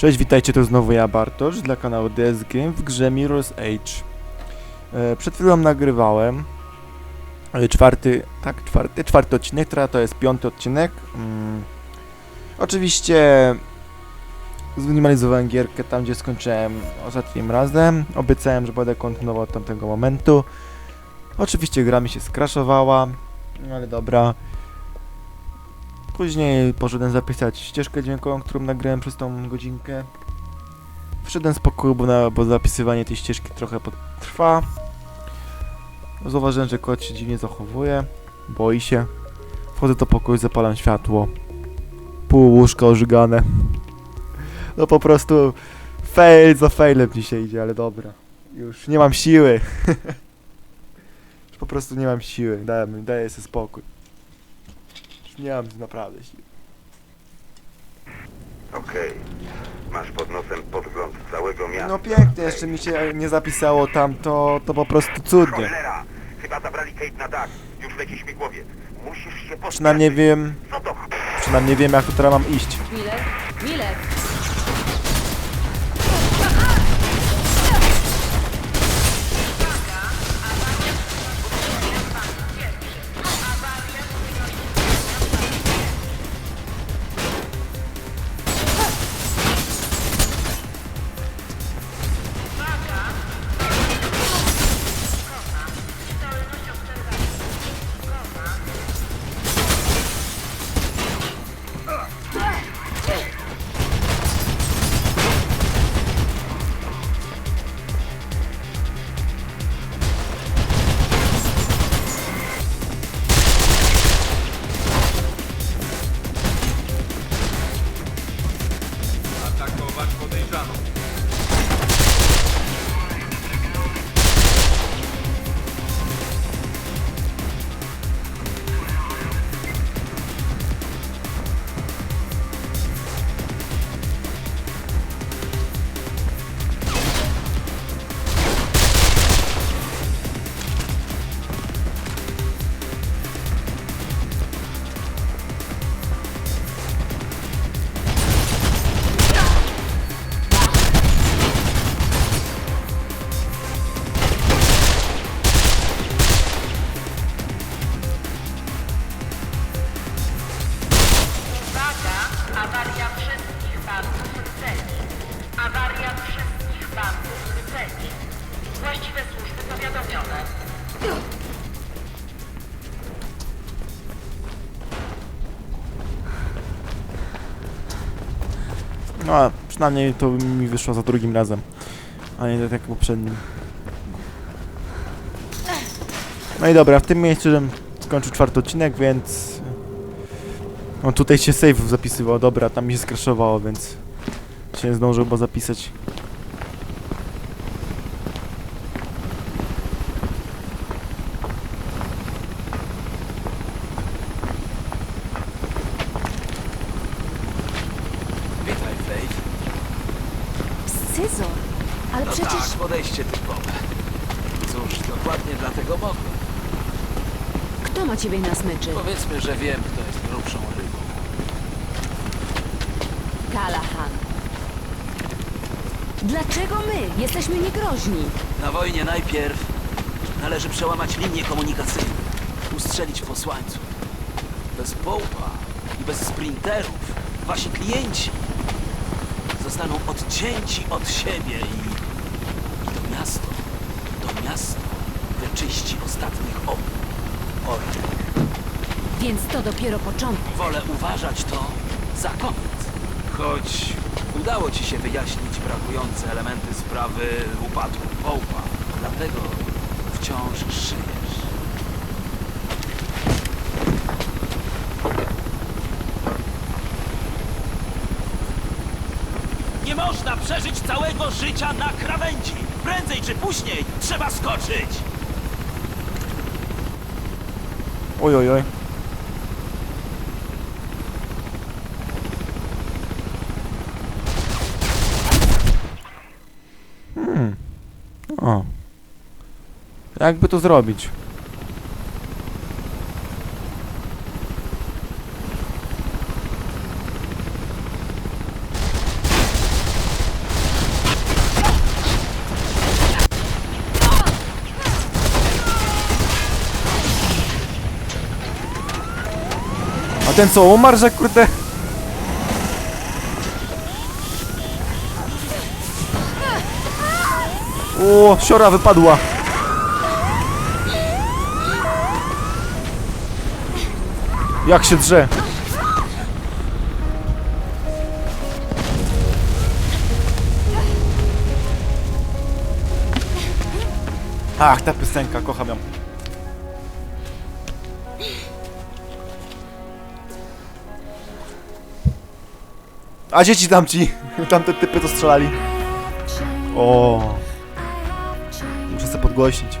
Cześć, witajcie, to znowu ja Bartosz dla kanału DS Game w grze Mirror's Age. E, przed chwilą nagrywałem e, czwarty, tak, czwarty, czwarty odcinek, teraz to jest piąty odcinek. Mm. Oczywiście zminimalizowałem gierkę tam, gdzie skończyłem ostatnim razem. Obiecałem, że będę kontynuował od tamtego momentu. Oczywiście gra mi się skraszowała, ale dobra. Później poszedłem zapisać ścieżkę dźwiękową, którą nagrałem przez tą godzinkę. Wszedłem z pokoju, bo, na, bo zapisywanie tej ścieżki trochę potrwa. Zauważyłem, że kot się dziwnie zachowuje. Boi się. Wchodzę do pokoju, zapalam światło. Pół łóżka ożygane. No po prostu fail za failem dzisiaj idzie, ale dobra. Już nie mam siły. Po prostu nie mam siły. Daję, daję sobie spokój. Nie mam naprawdę siły. Okej. Masz pod nosem podgląd całego miasta. No pięknie, jeszcze mi się nie zapisało tam, to, to po prostu cudnie. Cholera! Chyba zabrali Kate na dach. Już leci śmigłowiec. Musisz się. Przynajmniej wiem, Co to? przynajmniej wiem jak tu teraz mam iść. Miller? Miller! A przynajmniej to mi wyszło za drugim razem, a nie tak jak poprzednim. No i dobra, w tym miejscu skończył czwarty odcinek, więc... No tutaj się save zapisywał, dobra, tam mi się skraszowało, więc... Się nie zdążył bo zapisać. Witaj, Faith. Scyzor! Ale No przecież... tak, podejście typowe. Cóż, dokładnie dlatego mogłem. Kto ma ciebie na smyczy? Powiedzmy, że wiem, kto jest grubszą rybą. Callahan. Dlaczego my? Jesteśmy niegroźni. Na wojnie najpierw należy przełamać linię komunikacyjną, ustrzelić posłańców. Bez połpa i bez sprinterów wasi klienci zostaną odcięci od siebie i, i to miasto, to miasto wyczyści ostatnich. Orczek. Więc to dopiero początek. Wolę uważać to za koniec. Choć udało ci się wyjaśnić brakujące elementy sprawy upadku Połpa. Dlatego wciąż żyjesz. Nie można przeżyć całego życia na krawędzi. Prędzej czy później trzeba skoczyć. Oj, oj, oj. Hmm. O. Jakby to zrobić? Ten co, umarł, że kurde? O, siora wypadła. Jak się drze. Ach, ta piosenka, kocham ją. A dzieci tamci, tamte typy to strzelali. O, muszę sobie podgłośnić.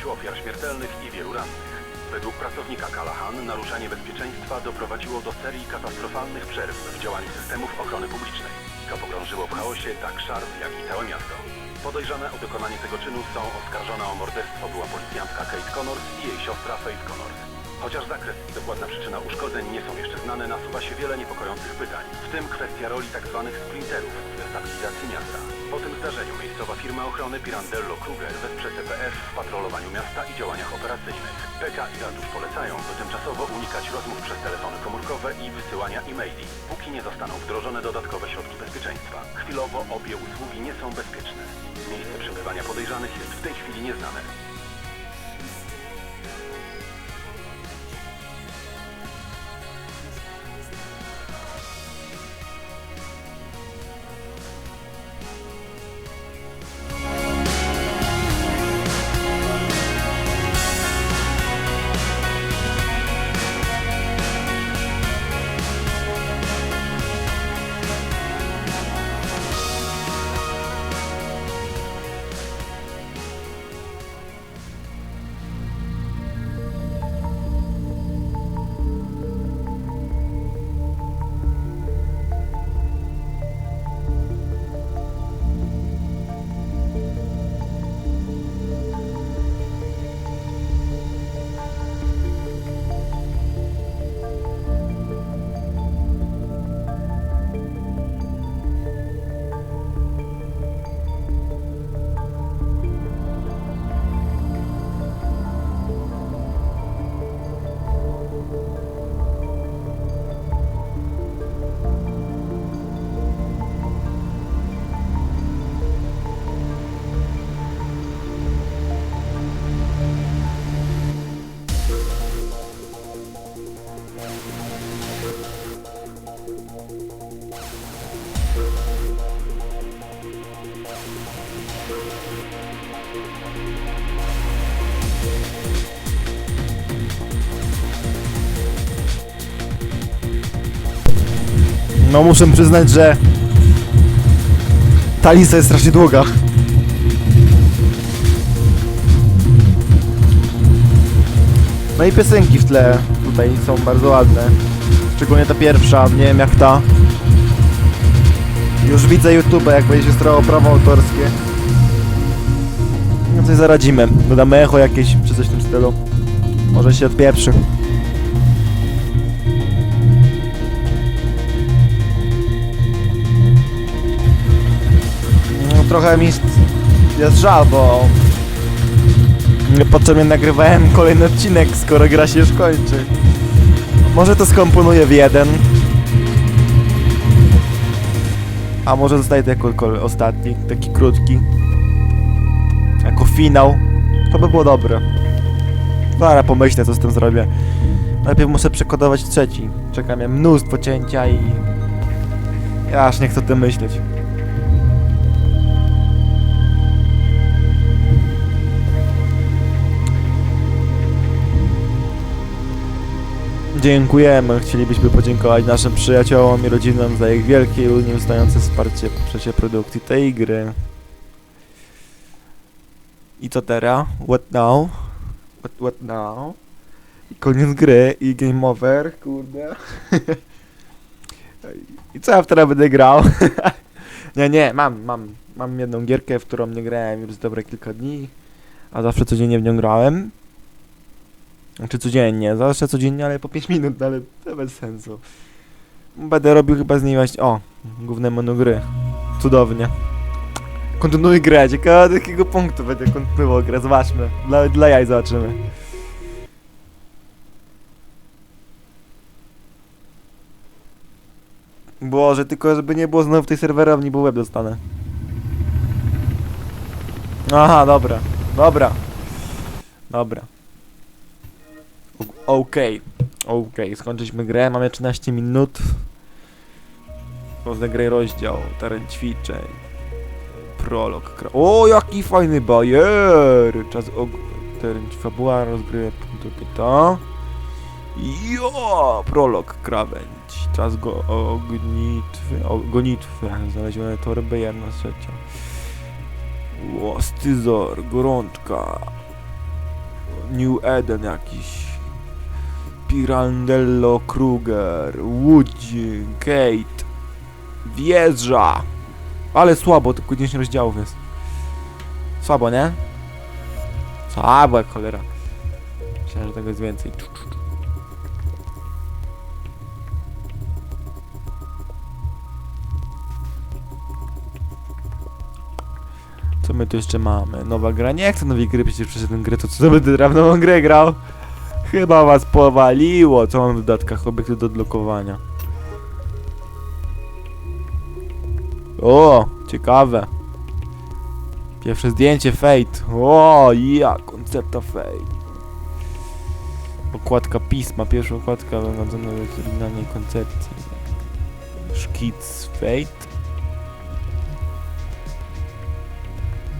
Dziewięciu ofiar śmiertelnych i wielu rannych. Według pracownika Callahan naruszanie bezpieczeństwa doprowadziło do serii katastrofalnych przerw w działaniu systemów ochrony publicznej. To pogrążyło w chaosie tak Shard, jak i całe miasto. Podejrzane o dokonanie tego czynu są oskarżona o morderstwo była policjantka Kate Connors i jej siostra Faith Connors. Chociaż zakres i dokładna przyczyna uszkodzeń nie są jeszcze znane, nasuwa się wiele niepokojących pytań, w tym kwestia roli tzw. sprinterów w destabilizacji miasta. Po tym zdarzeniu miejscowa firma ochrony Pirandello Kruger wesprze CPF w patrolowaniu miasta i działaniach operacyjnych. PK i ratusz polecają, by tymczasowo unikać rozmów przez telefony komórkowe i wysyłania e-maili, póki nie zostaną wdrożone dodatkowe środki bezpieczeństwa. Chwilowo obie usługi nie są bezpieczne. Miejsce przebywania podejrzanych jest w tej chwili nieznane. No muszę przyznać, że ta lista jest strasznie długa. No i piosenki w tle tutaj są bardzo ładne. Szczególnie ta pierwsza, nie wiem jak ta. Już widzę YouTube, jak będzie się starało prawo autorskie. No coś zaradzimy. Dodamy echo jakieś, czy coś w tym stylu. Może się odpieprzy. Trochę mi jest żal, bo niepotrzebnie nagrywałem kolejny odcinek, skoro gra się już kończy. Może to skomponuję w jeden. A może zostaje to jako ostatni, taki krótki. Jako finał. To by było dobre. Zaraz pomyślę, co z tym zrobię. Najpierw muszę przekodować trzeci. Czeka mnie mnóstwo cięcia i... Ja aż nie chcę o tym myśleć. Dziękujemy. Chcielibyśmy podziękować naszym przyjaciołom i rodzinom za ich wielkie i nieustające wsparcie w procesie produkcji tej gry. I co teraz? What now? What, what now? I koniec gry i game over, kurde. I co ja teraz będę grał? nie, nie, mam, mam, mam jedną gierkę, w którą nie grałem już dobre kilka dni, a zawsze codziennie w nią grałem. Znaczy codziennie, zawsze codziennie, ale po 5 minut, ale to bez sensu. Będę robił chyba z niej właśnie, o, główne menu gry. Cudownie. Kontynuuj grę, ciekawe do jakiego punktu będę kontynuował grę, zobaczmy. Dla, dla jaj zobaczymy. Boże, tylko żeby nie było znowu w tej serwerowni, bo web dostanę. Aha, dobra, dobra. Dobra. O- Okej, okej, skończyliśmy grę, mamy 13 minut. Rozegraj rozdział, teren ćwiczeń. Prolog. O, jaki fajny bajer! Czas og... Teren fabuła, rozgrywek, punktu to. Jo! Prolog, krawędź. Czas go ognitwy, o, gonitwy. Znalezione torby, jedna trzecia. Ło, styzor, gorączka. New Eden jakiś. Pirandello Kruger, Łódź, Kate, Wieża. Ale słabo, tylko 10 rozdziałów jest. Słabo, nie? Słabo jak cholera. Myślałem, że tego jest więcej. Co my tu jeszcze mamy? Nowa gra? Nie chcę nowej gry, przecież przeszedłem grę, to co będę nową grę grał? Chyba was powaliło. Co mam w dodatkach? Obiekty do odblokowania. O, ciekawe. Pierwsze zdjęcie Fate. O, ja, koncepta Fate. Okładka pisma, pierwsza okładka wymadzona w oryginalnej koncepcji. Szkic Fate.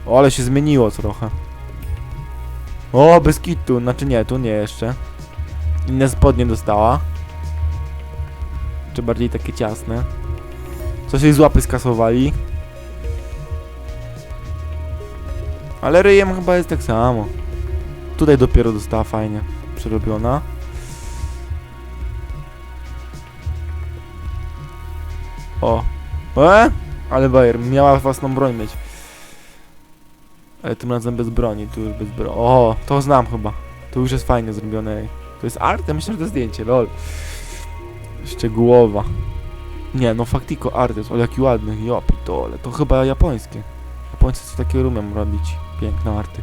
O, ale się zmieniło trochę. O, bez kitu, znaczy nie, tu nie jeszcze. Inne spodnie dostała. Czy bardziej takie ciasne. Coś jej z łapy skasowali. Ale ryjem chyba jest tak samo. Tutaj dopiero dostała fajnie przerobiona. O. E? Ale Bayer, miała własną broń mieć. Ale tym razem bez broni, tu już bez broni. O, to znam chyba. To już jest fajnie zrobione. To jest art? Ja myślę, że to zdjęcie, lol. Szczegółowa. Nie, no faktiko art jest, o jaki ładny, jo pitole, to chyba japońskie. Japońcy coś takiego lubią robić, piękne arty.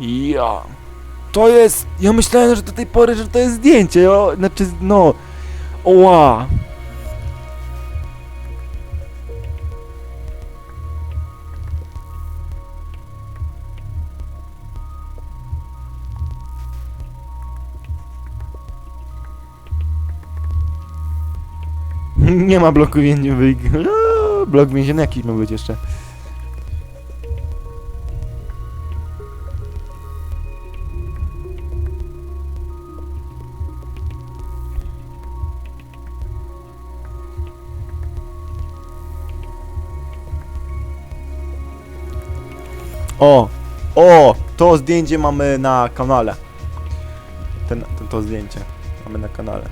Ja. To jest... Ja myślałem, że do tej pory, że to jest zdjęcie, o, znaczy, no... Oła. Nie ma bloku więziennego. Blok więzienny jakiś ma być jeszcze. To zdjęcie mamy na kanale. Ten, to, to zdjęcie mamy na kanale.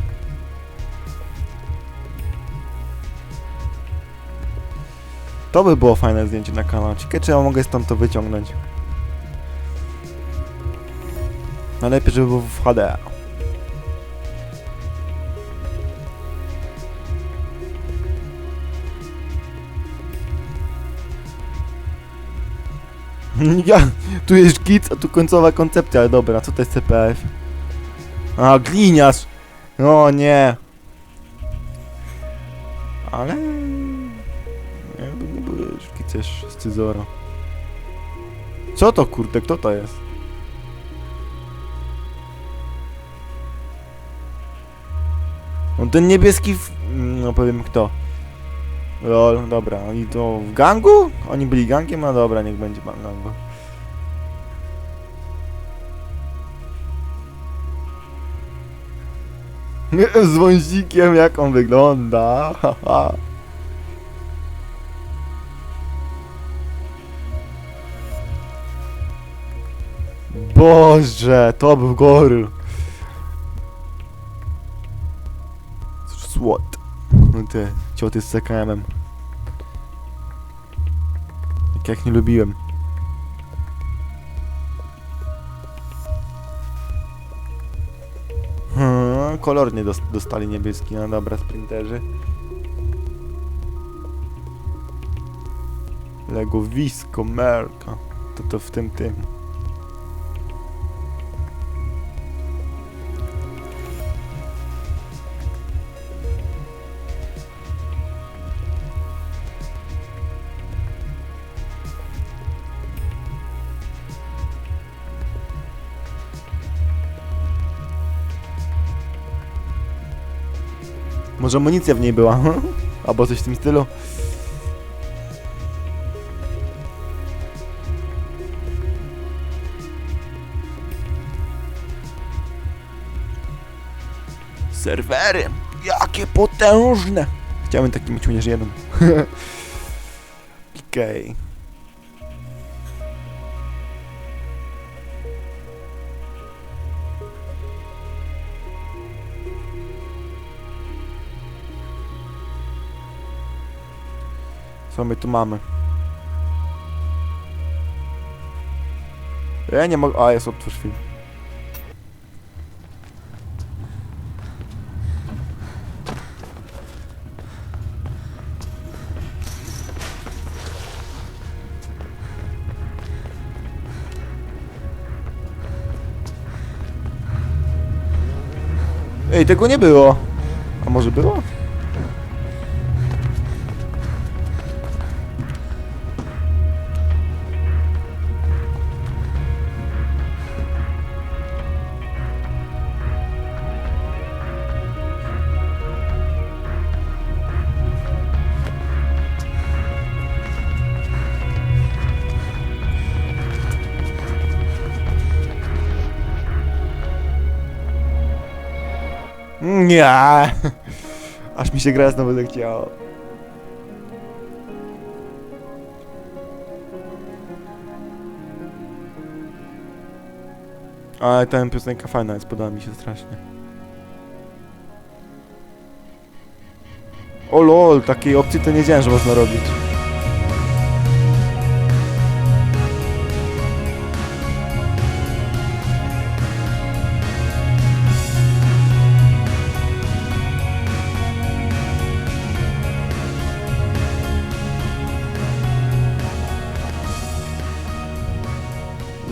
To by było fajne zdjęcie na kanał. Ciekawe, czy ja mogę stąd to wyciągnąć. Najlepiej, żeby było w HD. Ja, tu jest kic, a tu końcowa koncepcja, ale dobra, co to jest CPF? A, gliniarz! O nie! Ale... To nie były szkicerz z Cyzora. Co to kurde, kto to jest? No ten niebieski... W... No powiem kto. Lol, dobra, oni to w gangu? Oni byli gangiem? No dobra, niech będzie pan gangu. Z wąsikiem jak on wygląda. Boże, to był goryl. Słod. No te cioty z CKM-em. Tak jak nie lubiłem. Hmm, kolor nie dos- dostali niebieski, no dobra, sprinterzy. Lego Visco Merka. To to w tym tym. Może amunicja w niej była? Albo coś w tym stylu. Serwery! Jakie potężne! Chciałbym taki mieć chociaż jeden. Okej. Co my tu mamy? Ja nie mogę... A, jest otwórz film. Ej, tego nie było. A może było? Nie. Aż mi się gra znowu zechciało. Ale ta piosenka fajna jest, podoba mi się strasznie. O lol, takiej opcji to nie wiedziałem, że można robić.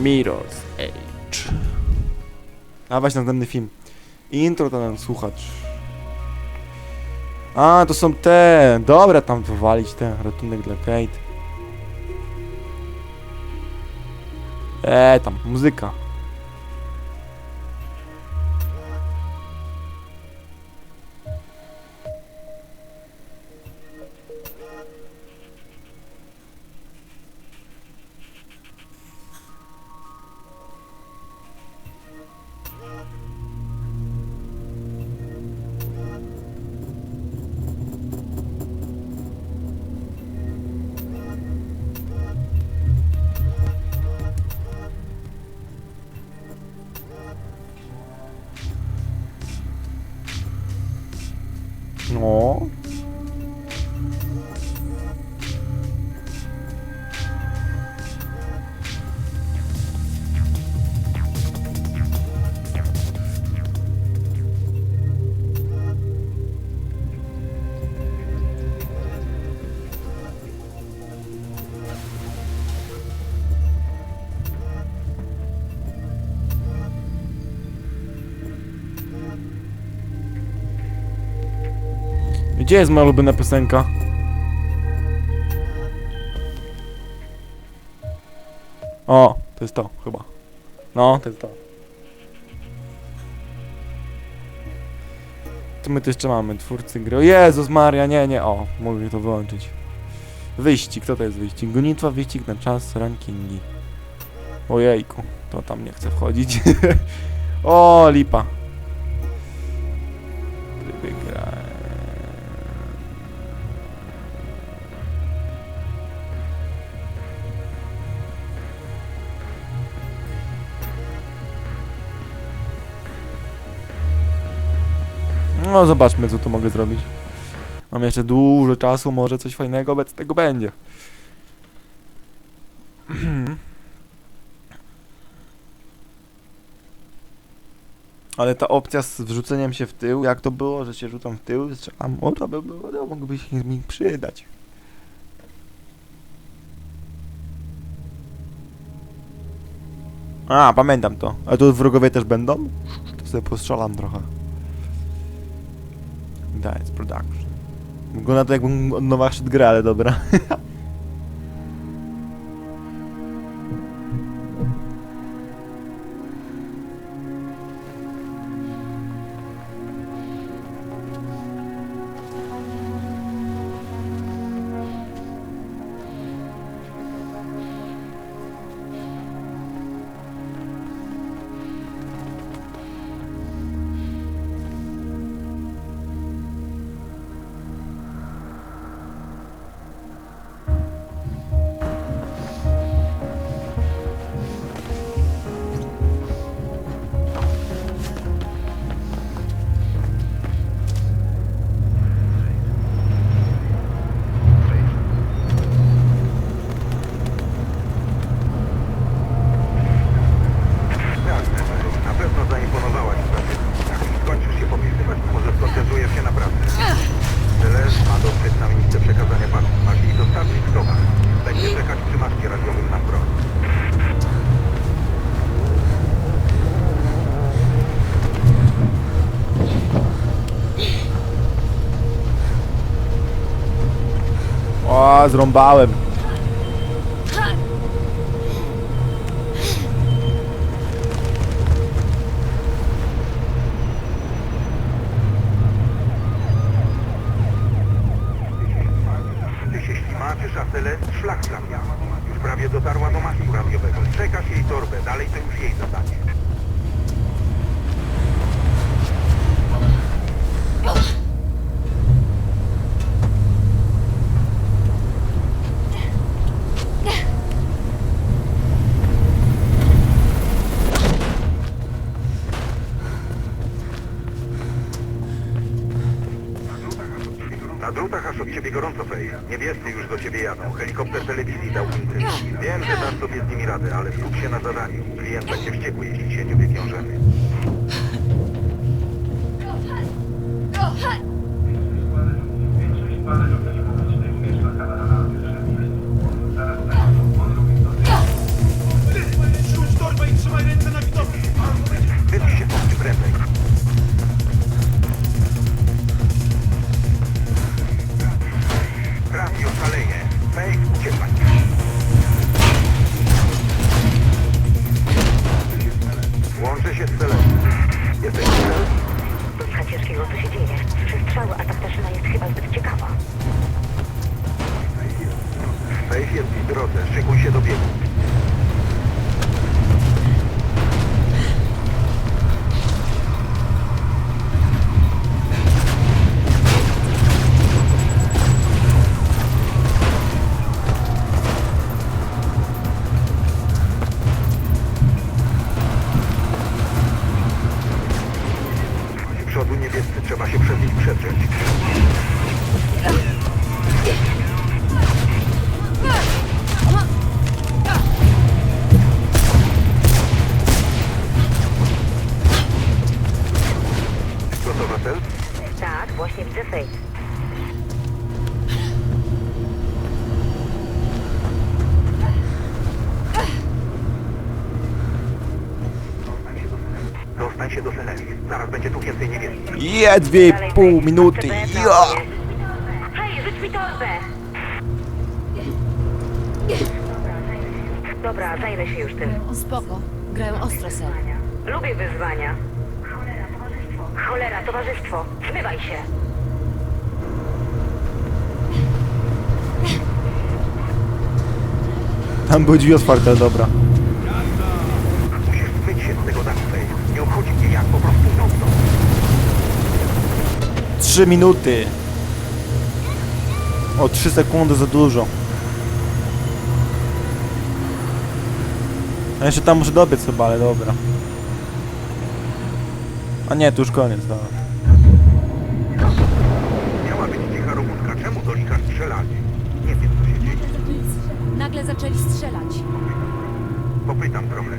Mirror's Age. A właśnie następny film. Intro to nam słuchacz. A, to są te. Dobra, tam wywalić te. Ratunek dla Kate. Eee, tam, muzyka. No. Gdzie jest moja ulubiona piosenka? O, to jest to, chyba. No, to jest to. Co my tu jeszcze mamy? Twórcy gry. O Jezus Maria, nie, nie. O, mogę to wyłączyć. Wyścig, co to jest wyścig? Gonitwa, wyścig na czas, rankingi. Ojejku, to tam nie chcę wchodzić. o, lipa. No zobaczmy co tu mogę zrobić. Mam jeszcze dużo czasu, może coś fajnego bez tego będzie. Ale ta opcja z wrzuceniem się w tył, jak to było, że się rzucam w tył, strzelam, o to by było, to mógłby się mi przydać. A, pamiętam to. A tu wrogowie też będą? To sobie postrzelam trochę. That's production. Wygląda to jakbym od nowa szedł grę, ale dobra. zrąbałem. Niebiescy już do ciebie jadą. Helikopter telewizji dał im Wiem, że dasz sobie z nimi radę, ale skup się na zadaniu. Klient będzie wściekły, jeśli się nie wywiążemy. Się do Selerii. Zaraz będzie tu więcej niebieskich. Je, dwie i pół minuty. Ja! Hej, rzuć mi torbę! Dobra, zajmę się już tym. Spoko. Grają ostro, ser. Lubię wyzwania. Cholera, towarzystwo, zmywaj się. Tam były drzwi otwarte, dobra. Musisz zmyć się z tego dachu, Faye. Nie obchodzi mnie jak, po prostu nocą. Trzy minuty. O, trzy sekundy za dużo. A jeszcze tam muszę dobiec chyba, ale dobra. A nie, tu już koniec, dobra. Miała być cicha robótka. Czemu dolichasz strzelanie? Nie wiem, co się dzieje. Nagle zaczęli strzelać. Popytam trochę.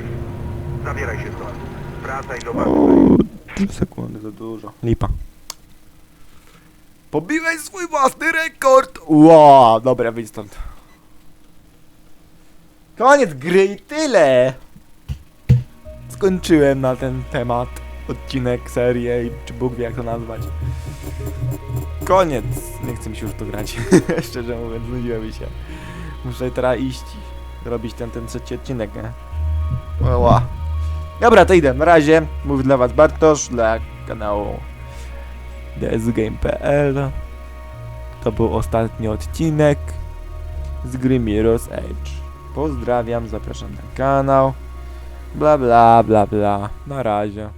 Zabieraj się stąd. Wracaj do O, bazy. sekundy za dużo. Lipa. Pobiłeś swój własny rekord! Wow, dobra, wyjdź stąd. Koniec gry i tyle! Skończyłem na ten temat odcinek, serię i czy Bóg wie jak to nazwać. Koniec! Nie chcę mi się już to grać. Szczerze mówiąc, nudziłem mi się. Muszę teraz iść i robić ten, ten trzeci odcinek, nie? Ła. Dobra, to idę. Na razie. Mówi dla was Bartosz, dla kanału dsgame.pl To był ostatni odcinek z gry Mirror's Edge. Pozdrawiam, zapraszam na kanał. Bla bla bla bla. Na razie.